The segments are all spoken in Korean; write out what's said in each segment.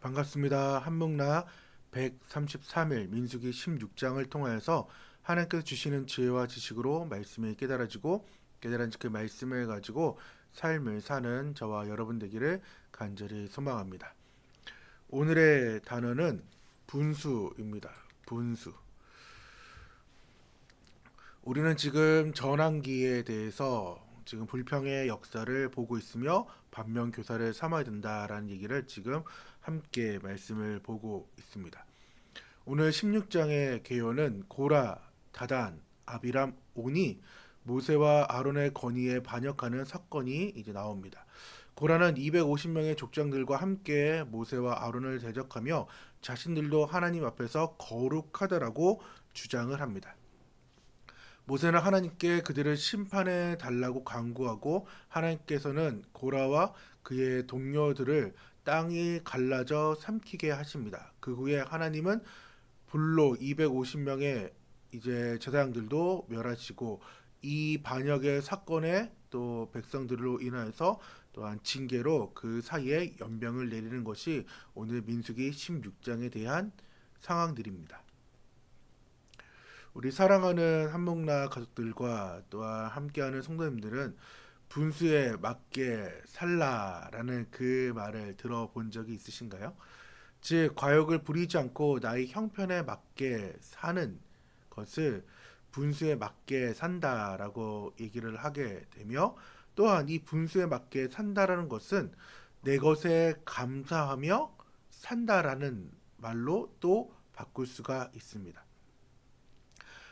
반갑습니다. 한묵나 133일 민수기 16장을 통하여서 하나님께서 주시는 지혜와 지식으로 말씀이 깨달아지고 깨달은 그 말씀을 가지고 삶을 사는 저와 여러분 되기를 간절히 소망합니다. 오늘의 단어는 분수입니다. 분수. 우리는 지금 전환기에 대해서 지금 불평의 역사를 보고 있으며 반면 교사를 삼아야 된다라는 얘기를 지금 함께 말씀을 보고 있습니다. 오늘 16장의 개요는 고라, 다단, 아비람, 온이 모세와 아론의 건의에 반역하는 사건이 이제 나옵니다. 고라는 250명의 족장들과 함께 모세와 아론을 대적하며 자신들도 하나님 앞에서 거룩하다라고 주장을 합니다. 모세는 하나님께 그들을 심판해 달라고 강구하고 하나님께서는 고라와 그의 동료들을 땅이 갈라져 삼키게 하십니다. 그 후에 하나님은 불로 250명의 이제 제사장들도 멸하시고 이 반역의 사건에 또 백성들로 인하여서 또한 징계로 그 사이에 연병을 내리는 것이 오늘 민수기 16장에 대한 상황들입니다. 우리 사랑하는 한목나 가족들과 또한 함께하는 성도님들은 분수에 맞게 살라라는 그 말을 들어본 적이 있으신가요? 즉 과욕을 부리지 않고 나의 형편에 맞게 사는 것을 분수에 맞게 산다라고 얘기를 하게 되며 또한 이 분수에 맞게 산다라는 것은 내 것에 감사하며 산다라는 말로 또 바꿀 수가 있습니다.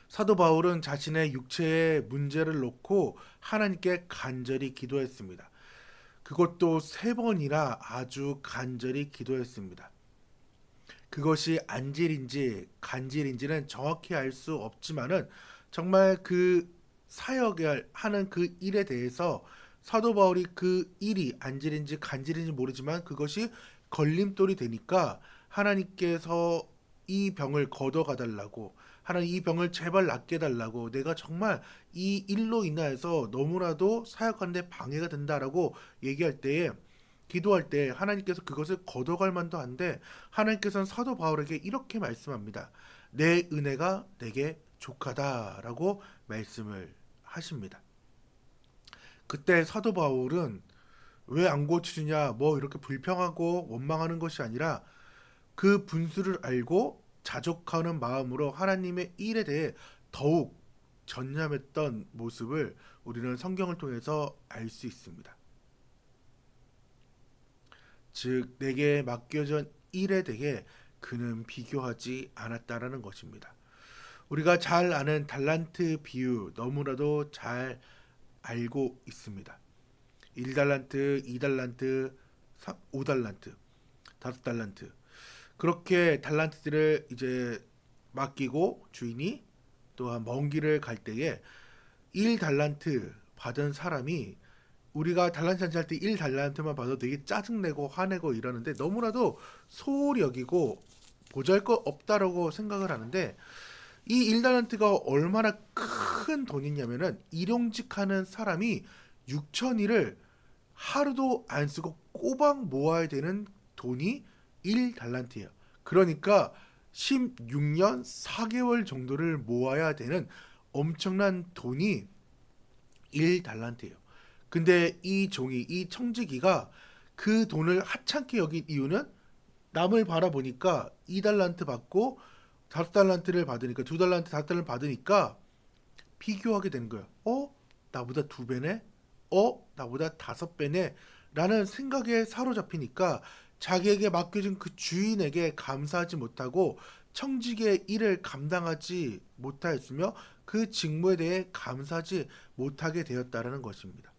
사도 바울은 자신의 육체의 문제를 놓고 하나님께 간절히 기도했습니다. 그것도 세 번이나 아주 간절히 기도했습니다. 그것이 안질인지 간질인지는 정확히 알 수 없지만은 정말 그 사역을 하는 그 일에 대해서 사도 바울이 그 일이 안질인지 간질인지 모르지만 그것이 걸림돌이 되니까 하나님께서 이 병을 걷어가 달라고 하나님 이 병을 제발 낫게 달라고 내가 정말 이 일로 인하여서 너무나도 사역하는데 방해가 된다라고 얘기할 때에 기도할 때 하나님께서 그것을 걷어갈 만도 한데 하나님께서는 사도 바울에게 이렇게 말씀합니다. 내 은혜가 내게 족하다라고 말씀을 하십니다. 그때 사도 바울은 왜 안 고치느냐 뭐 이렇게 불평하고 원망하는 것이 아니라 그 분수를 알고 자족하는 마음으로 하나님의 일에 대해 더욱 전념했던 모습을 우리는 성경을 통해서 알 수 있습니다. 즉 내게 맡겨진 일에 대해 그는 비교하지 않았다라는 것입니다. 우리가 잘 아는 달란트 비유 너무나도 잘 알고 있습니다. 1달란트, 2달란트, 5달란트, 5달란트. 그렇게 달란트들을 이제 맡기고 주인이 또한 먼 길을 갈 때에 1달란트 받은 사람이 우리가 달란트 잔치 할 때 1달란트만 봐도 되게 짜증내고 화내고 이러는데 너무나도 소홀히 여기고 보잘 것 없다라고 생각을 하는데 이 1달란트가 얼마나 큰 돈이냐면은 일용직 하는 사람이 6천일을 하루도 안 쓰고 꼬박 모아야 되는 돈이 1달란트예요. 그러니까 16년 4개월 정도를 모아야 되는 엄청난 돈이 1달란트예요. 근데 이 종이 이 청지기가 그 돈을 하찮게 여긴 이유는 남을 바라보니까 2달란트 받고 5달란트를 받으니까 2달란트 5달란트 받으니까 비교하게 되는 거예요. 어? 나보다 두 배네? 어? 나보다 다섯 배네? 라는 생각에 사로잡히니까 자기에게 맡겨진 그 주인에게 감사하지 못하고 청직의 일을 감당하지 못하였으며 그 직무에 대해 감사하지 못하게 되었다라는 것입니다.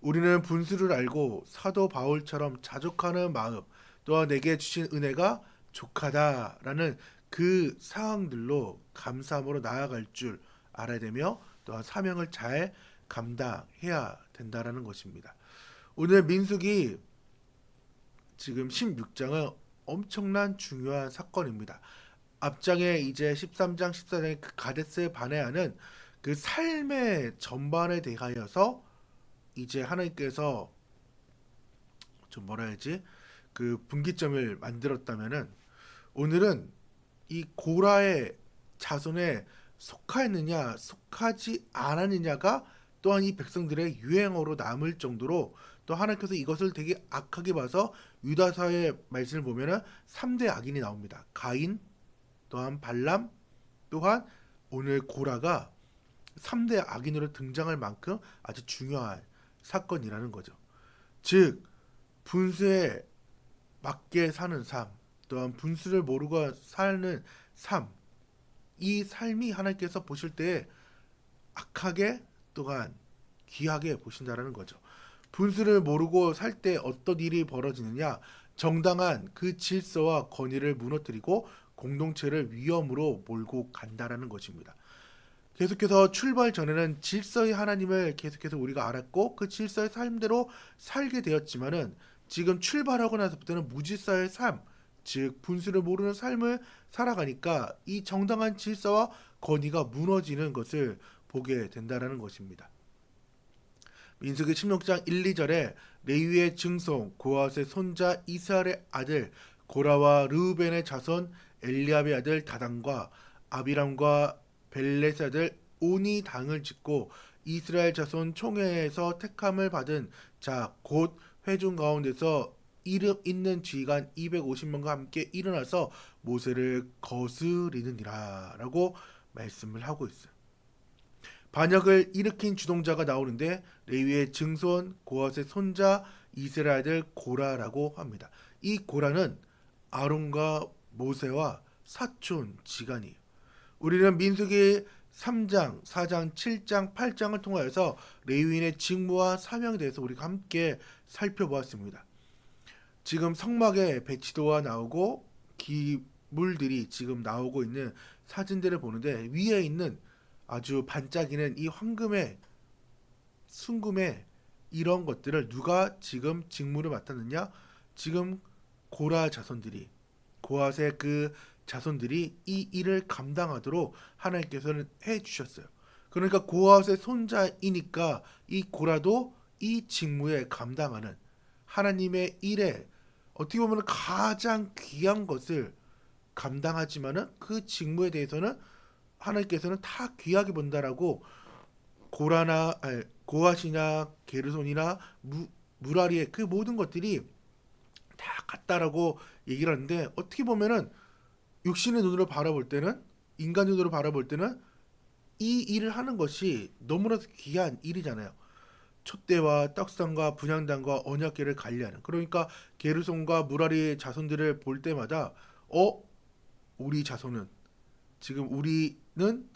우리는 분수를 알고 사도 바울처럼 자족하는 마음 또한 내게 주신 은혜가 족하다라는 그 상황들로 감사함으로 나아갈 줄 알아야 되며 또한 사명을 잘 감당해야 된다라는 것입니다. 오늘 민숙이 지금 16장은 엄청난 중요한 사건입니다. 앞장에 이제 13장 14장의 그 가데스에 반해하는 그 삶의 전반에 대하여서 이제 하나님께서 좀 뭐라 해야지 그 분기점을 만들었다면은 오늘은 이 고라의 자손에 속하였느냐 속하지 않았느냐가 또한 이 백성들의 유행어로 남을 정도로 또 하나님께서 이것을 되게 악하게 봐서 유다서의 말씀을 보면은 3대 악인이 나옵니다. 가인, 또한 발람, 또한 오늘 고라가 3대 악인으로 등장할 만큼 아주 중요한 사건이라는 거죠. 즉 분수에 맞게 사는 삶, 또한 분수를 모르고 사는 삶, 이 삶이 하나님께서 보실 때 악하게 또한 귀하게 보신다라는 거죠. 분수를 모르고 살 때 어떤 일이 벌어지느냐? 정당한 그 질서와 권위를 무너뜨리고 공동체를 위험으로 몰고 간다라는 것입니다. 계속해서 출발 전에는 질서의 하나님을 계속해서 우리가 알았고 그 질서의 삶대로 살게 되었지만은 지금 출발하고 나서부터는 무질서의 삶, 즉 분수를 모르는 삶을 살아가니까 이 정당한 질서와 권위가 무너지는 것을 보게 된다라는 것입니다. 민수기 16장 1, 2절에 레위의 증손 고아스의 손자 이스라엘의 아들 고라와 르우벤의 자손 엘리압의 아들 다단과 아비람과 벨렛의 아들 오니 당을 짓고 이스라엘 자손 총회에서 택함을 받은 자 곧 회중 가운데서 이름 있는 지휘관 250명과 함께 일어나서 모세를 거스리느니라 라고 말씀을 하고 있어요. 반역을 일으킨 주동자가 나오는데 레위의 증손 고앗의 손자 이스라엘 아들 고라라고 합니다. 이 고라는 아론과 모세와 사촌 지간이에요. 우리는 민수기 3장, 4장, 7장, 8장을 통하여서 레위인의 직무와 사명에 대해서 우리가 함께 살펴보았습니다. 지금 성막에 배치도가 나오고 기물들이 지금 나오고 있는 사진들을 보는데 위에 있는 아주 반짝이는 이 황금의 순금의 이런 것들을 누가 지금 직무를 맡았느냐? 지금 고라 자손들이 고아의 그 자손들이 이 일을 감당하도록 하나님께서는 해 주셨어요. 그러니까 고아의 손자이니까 이 고라도 이 직무에 감당하는 하나님의 일에 어떻게 보면 가장 귀한 것을 감당하지만은 그 직무에 대해서는 하나님께서는 다 귀하게 본다라고 고라나 아니, 고아시나 게르손이나 무, 무라리의 그 모든 것들이 다 같다라고 얘기를 하는데 어떻게 보면은 육신의 눈으로 바라볼 때는 인간 눈으로 바라볼 때는 이 일을 하는 것이 너무나도 귀한 일이잖아요. 촛대와 떡상과 분향단과 언약계를 관리하는 그러니까 게르손과 무라리의 자손들을 볼 때마다 어 우리 자손은 지금 우리 는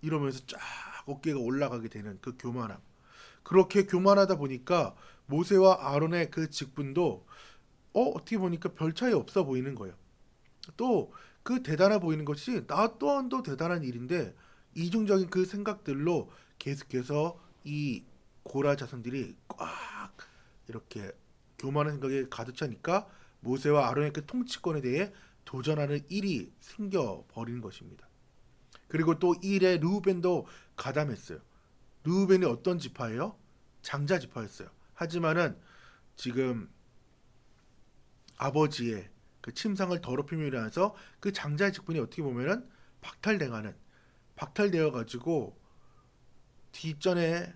이러면서 쫙 어깨가 올라가게 되는 그 교만함. 그렇게 교만하다 보니까 모세와 아론의 그 직분도 어 어떻게 보니까 별 차이 없어 보이는 거예요. 또 그 대단해 보이는 것이 나 또한도 대단한 일인데 이중적인 그 생각들로 계속해서 이 고라 자손들이 꽉 이렇게 교만한 생각에 가득 차니까 모세와 아론의 그 통치권에 대해 도전하는 일이 생겨 버리는 것입니다. 그리고 또 일에 루벤도 가담했어요. 루벤이 어떤 지파예요? 장자 지파였어요. 하지만은 지금 아버지의 그 침상을 더럽힘으로 인해서 그 장자의 직분이 어떻게 보면은 박탈당하는 박탈되어 가지고 뒷전에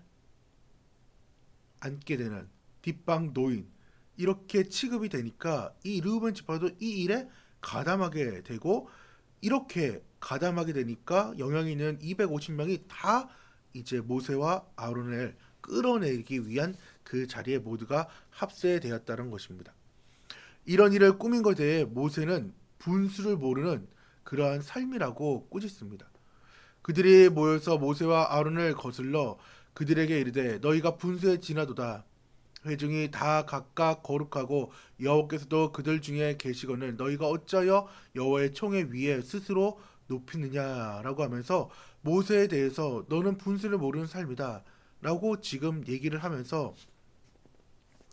앉게 되는 뒷방 노인 이렇게 취급이 되니까 이 르우벤 지파도 이 일에 가담하게 되고 이렇게 가담하게 되니까 영향이 있는 250명이 다 이제 모세와 아론을 끌어내기 위한 그 자리에 모두가 합세되었다는 것입니다. 이런 일을 꾸민 것에 대해 모세는 분수를 모르는 그러한 삶이라고 꾸짖습니다. 그들이 모여서 모세와 아론을 거슬러 그들에게 이르되 너희가 분수에 지나도다 회중이 다 각각 거룩하고 여호와께서도 그들 중에 계시거늘 너희가 어찌하여 여호와의 총회 위에 스스로 높이느냐라고 하면서 모세에 대해서 너는 분수를 모르는 삶이다라고 지금 얘기를 하면서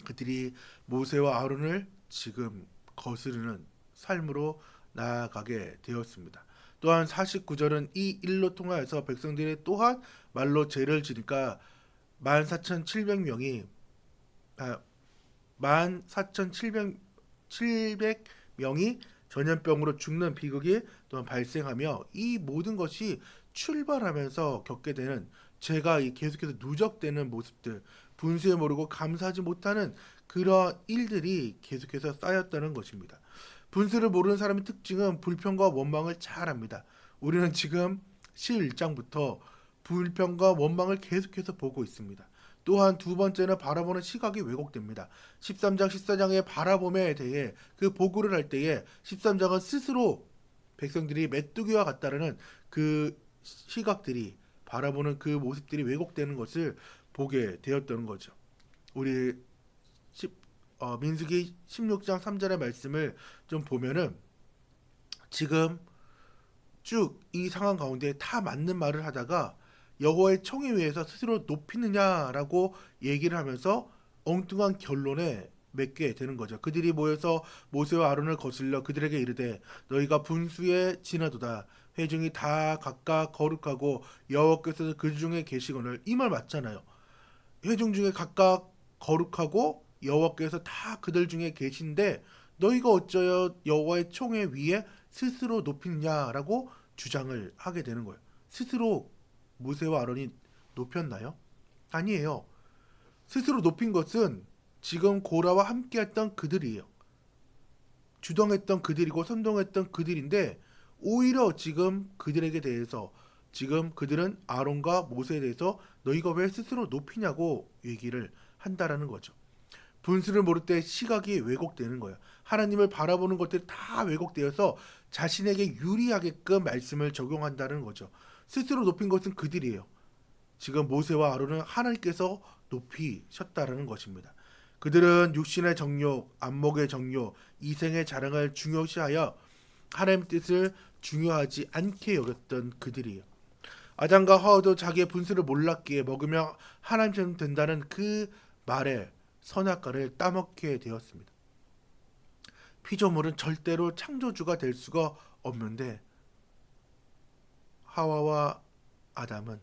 그들이 모세와 아론을 지금 거스르는 삶으로 나아가게 되었습니다. 또한 49절은 이 일로 통하여서 백성들이 또한 말로 죄를 지니까 14,700명이 아, 14,700 700명이 전염병으로 죽는 비극이 또한 발생하며 이 모든 것이 출발하면서 겪게 되는 제가 이 계속해서 누적되는 모습들 분수에 모르고 감사하지 못하는 그러한 일들이 계속해서 쌓였다는 것입니다. 분수를 모르는 사람의 특징은 불평과 원망을 잘 합니다. 우리는 지금 11장부터 불평과 원망을 계속해서 보고 있습니다. 또한 두 번째는 바라보는 시각이 왜곡됩니다. 13장, 14장의 바라봄에 대해 그 보고를 할 때에 13장은 스스로 백성들이 메뚜기와 같다라는 그 시각들이 바라보는 그 모습들이 왜곡되는 것을 보게 되었다는 거죠. 우리 10, 어, 민수기 16장 3절의 말씀을 좀 보면은 지금 쭉 이 상황 가운데 다 맞는 말을 하다가 여호와의 청에 의해서 스스로 높이느냐라고 얘기를 하면서 엉뚱한 결론에 맺게 되는 거죠. 그들이 모여서 모세와 아론을 거슬려 그들에게 이르되 너희가 분수에 지나도다 회중이 다 각각 거룩하고 여호와께서 그 중에 계시거늘 이 말 맞잖아요. 회중 중에 각각 거룩하고 여호와께서 다 그들 중에 계신데 너희가 어쩌여 여호와의 총회 위에 스스로 높이느냐라고 주장을 하게 되는 거예요. 스스로 모세와 아론이 높였나요? 아니에요. 스스로 높인 것은 지금 고라와 함께했던 그들이에요. 주동했던 그들이고 선동했던 그들인데 오히려 지금 그들에게 대해서 지금 그들은 아론과 모세에 대해서 너희가 왜 스스로 높이냐고 얘기를 한다라는 거죠. 분수를 모를 때 시각이 왜곡되는 거예요. 하나님을 바라보는 것들이 다 왜곡되어서 자신에게 유리하게끔 말씀을 적용한다는 거죠. 스스로 높인 것은 그들이에요. 지금 모세와 아론은 하나님께서 높이셨다라는 것입니다. 그들은 육신의 정욕, 안목의 정욕, 이생의 자랑을 중요시하여 하나님 뜻을 중요하지 않게 여겼던 그들이에요. 아담과 하와도 자기의 분수를 몰랐기에 먹으며 하나님처럼 된다는 그 말에 선악과를 따먹게 되었습니다. 피조물은 절대로 창조주가 될 수가 없는데 하와와 아담은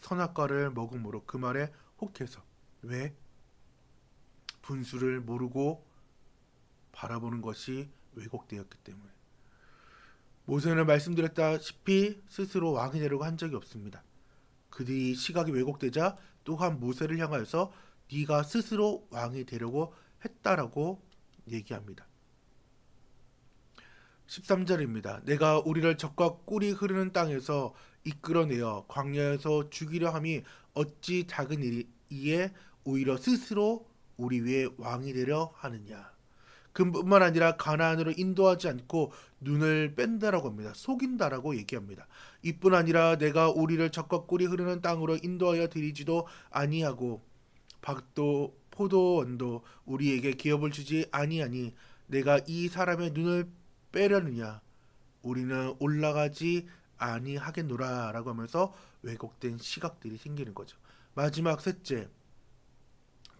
선악과를 먹음으로 그 말에 혹해서 왜 분수를 모르고 바라보는 것이 왜곡되었기 때문에 모세는 말씀드렸다시피 스스로 왕이 되려고 한 적이 없습니다. 그들이 시각이 왜곡되자 또한 모세를 향하여서 네가 스스로 왕이 되려고 했다라고 얘기합니다. 13절입니다. 내가 우리를 적과 꿀이 흐르는 땅에서 이끌어내어 광야에서 죽이려 함이 어찌 작은 일이에 오히려 스스로 우리 위에 왕이 되려 하느냐. 그뿐만 아니라 가나안으로 인도하지 않고 눈을 뺀다라고 합니다. 속인다라고 얘기합니다. 이뿐 아니라 내가 우리를 적과 꿀이 흐르는 땅으로 인도하여 드리지도 아니하고 박도 포도원도 우리에게 기업을 주지 아니하니 내가 이 사람의 눈을 빼려느냐 우리는 올라가지 아니하겠노라라고 하면서 왜곡된 시각들이 생기는 거죠. 마지막 셋째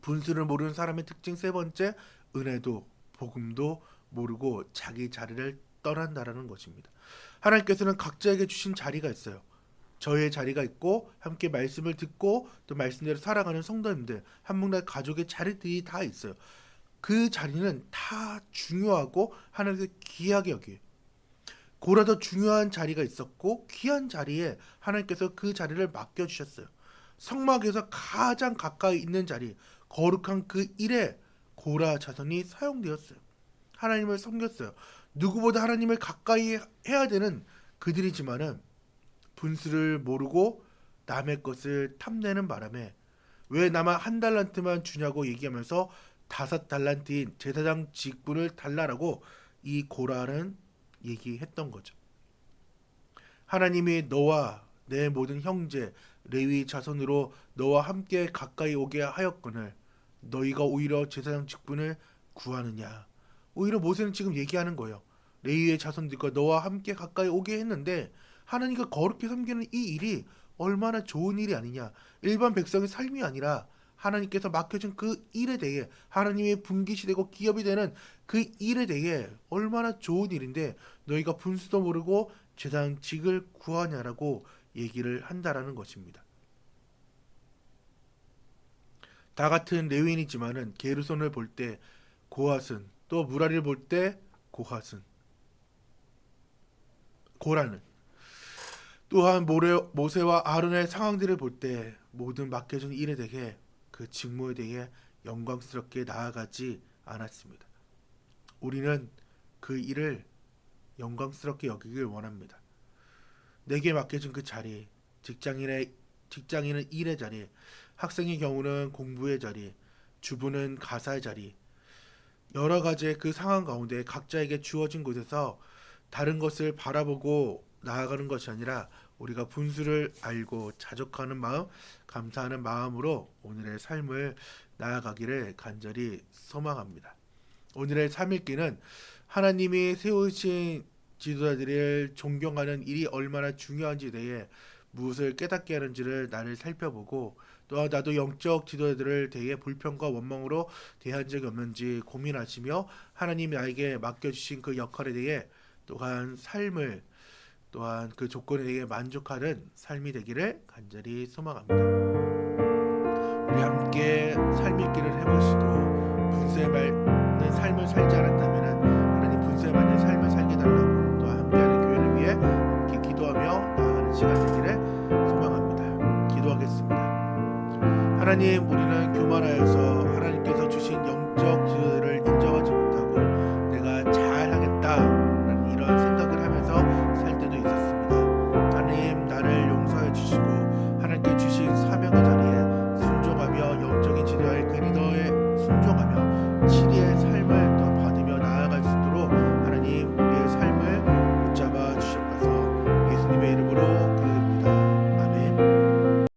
분수를 모르는 사람의 특징 세 번째 은혜도 복음도 모르고 자기 자리를 떠난다라는 것입니다. 하나님께서는 각자에게 주신 자리가 있어요. 저의 자리가 있고 함께 말씀을 듣고 또 말씀대로 살아가는 성도님들 한목날 가족의 자리들이 다 있어요. 그 자리는 다 중요하고 하나님께서 귀하게 여기 고라도 중요한 자리가 있었고 귀한 자리에 하나님께서 그 자리를 맡겨 주셨어요. 성막에서 가장 가까이 있는 자리 거룩한 그 일에 고라 자손이 사용되었어요. 하나님을 섬겼어요. 누구보다 하나님을 가까이 해야 되는 그들이지만은 분수를 모르고 남의 것을 탐내는 바람에 왜 나만 한 달란트만 주냐고 얘기하면서 다섯 달란트인 제사장 직분을 달라라고 이 고라는 얘기했던 거죠. 하나님이 너와 내 모든 형제 레위 자손으로 너와 함께 가까이 오게 하였거늘 너희가 오히려 제사장 직분을 구하느냐. 오히려 모세는 지금 얘기하는 거예요. 레위의 자손들과 너와 함께 가까이 오게 했는데 하나님과 거룩히 섬기는 이 일이 얼마나 좋은 일이 아니냐. 일반 백성의 삶이 아니라 하나님께서 맡겨준 그 일에 대해 하나님의 분깃이 되고 기업이 되는 그 일에 대해 얼마나 좋은 일인데 너희가 분수도 모르고 제사장직을 구하냐라고 얘기를 한다라는 것입니다. 다 같은 레위인이지만은 게르손을 볼 때 고앗은 또 무라리를 볼 때 고하슨, 고라는 또한 모세와 아론의 상황들을 볼 때 모든 맡겨진 일에 대해 그 직무에 대해 영광스럽게 나아가지 않았습니다. 우리는 그 일을 영광스럽게 여기길 원합니다. 내게 맡겨진 그 자리, 직장인의 직장인은 일의 자리, 학생의 경우는 공부의 자리, 주부는 가사의 자리, 여러 가지의 그 상황 가운데 각자에게 주어진 곳에서 다른 것을 바라보고 나아가는 것이 아니라 우리가 분수를 알고 자족하는 마음, 감사하는 마음으로 오늘의 삶을 나아가기를 간절히 소망합니다. 오늘의 3일기는 하나님이 세우신 지도자들을 존경하는 일이 얼마나 중요한지에 대해 무엇을 깨닫게 하는지를 나를 살펴보고 또한 나도 영적 지도자들을 대해 불평과 원망으로 대한 적이 없는지 고민하시며 하나님이 나에게 맡겨주신 그 역할에 대해 또한 삶을 또한 그 조건에 만족하는 삶이 되기를 간절히 소망합니다. 우리 함께 삶 있기를 해보시고 분쇄 받는 삶을 살지 않았다면 하나님 분쇄 받는 삶을 살게 달라고 또 함께하는 교회를 위해 함께 기도하며 나아가는 시간 되기를 소망합니다. 기도하겠습니다. 하나님 우리는 교만하여서 하나님께서 주신 영적